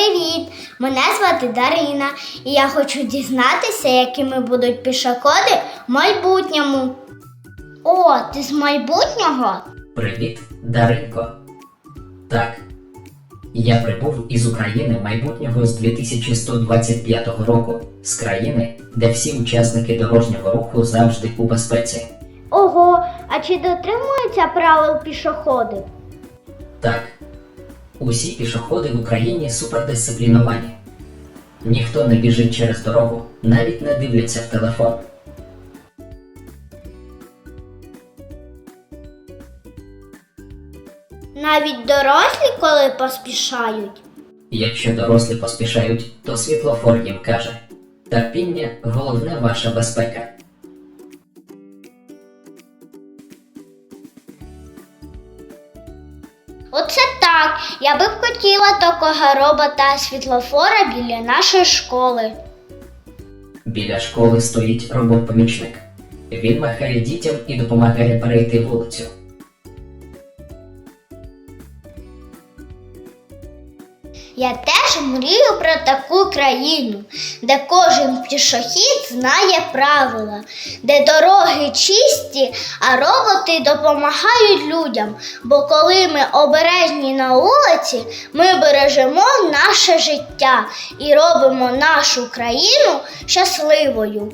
Привіт! Мене звати Дарина, і я хочу дізнатися, якими будуть пішоходи в майбутньому. О, ти з майбутнього? Привіт, Даринко. Так. Я прибув із України майбутнього з 2125 року, з країни, де всі учасники дорожнього руху завжди у безпеці. Ого, а чи дотримуються правил пішоходи? Так. Усі пішоходи в Україні супердисципліновані. Ніхто не біжить через дорогу, навіть не дивляться в телефон. Навіть дорослі, коли поспішають. Якщо дорослі поспішають, то світлофор їм каже: терпіння головне ваша безпека. Оце так. Я би б хотіла такого робота світлофора біля нашої школи. Біля школи стоїть робот-помічник. Він махає дітям і допомагає перейти вулицю. Я теж мрію про таку країну, де кожен пішохід знає правила, де дороги чисті, а роботи допомагають людям. Бо коли ми обережні на вулиці, ми бережемо наше життя і робимо нашу країну щасливою.